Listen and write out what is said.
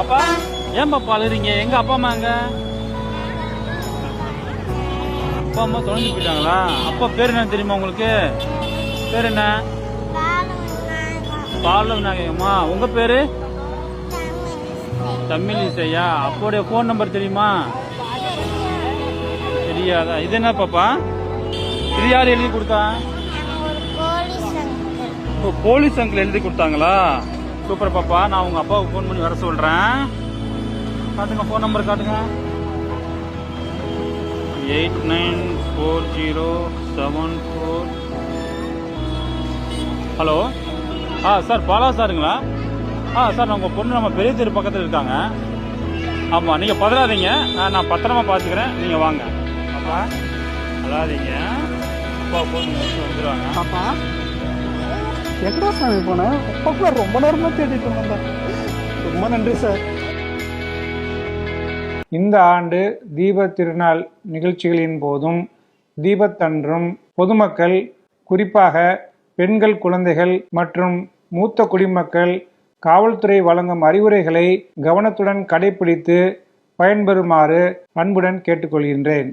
அப்பா ஏன் பாப்பா அழுறீங்க எங்க அப்பா அம்மா எங்க? அப்பா அம்மா தொலைஞ்சு போயிட்டாங்களா? அப்பா பேர் என்ன தெரியுமா உங்களுக்கு? பேர் என்ன? பாலவ நாயகம்மா உங்க பேரு? தமிழ் இசையா அப்போடைய ஃபோன் நம்பர் தெரியுமா? தெரியாதா? இது என்ன பாப்பா? இது யார் எழுதி கொடுத்தா? போலீஸ் அங்கிள் எழுதி கொடுத்தாங்களா? சூப்பர் பாப்பா நான் உங்க அப்பாவுக்கு ஃபோன் பண்ணி வர சொல்றேன். காட்டுங்க ஃபோன் நம்பர் காட்டுங்க. Eight nine four zero seven four. Hello? ஆ சார் பாலா சாருங்களா? ஆ சார் உங்கள் பொண்ணு நம்ம பெரிய தெரு பக்கத்தில் இருக்காங்க. ஆமாம் நீங்கள் பதறாதீங்க. நான் பத்திரமா பார்த்துக்கிறேன் நீங்கள் வாங்க. அப்பா அழாதீங்க அப்பா ஃபோன் வந்துடுவாங்க அப்பா எங்கடா சாமி போனேன் அப்பாக்குள்ள ரொம்ப நேரமா தேடிட்டு இருந்தேன் ரொம்ப நன்றி சார். இந்த ஆண்டு தீப திருநாள் நிகழ்ச்சிகளின் போதும் தீபத்தன்றும் பொதுமக்கள் குறிப்பாக பெண்கள் குழந்தைகள் மற்றும் மூத்த குடிமக்கள் காவல்துறை வழங்கும் அறிவுரைகளை கவனத்துடன் கடைபிடித்து பயன்பெறுமாறு அன்புடன் கேட்டுக்கொள்கின்றேன்.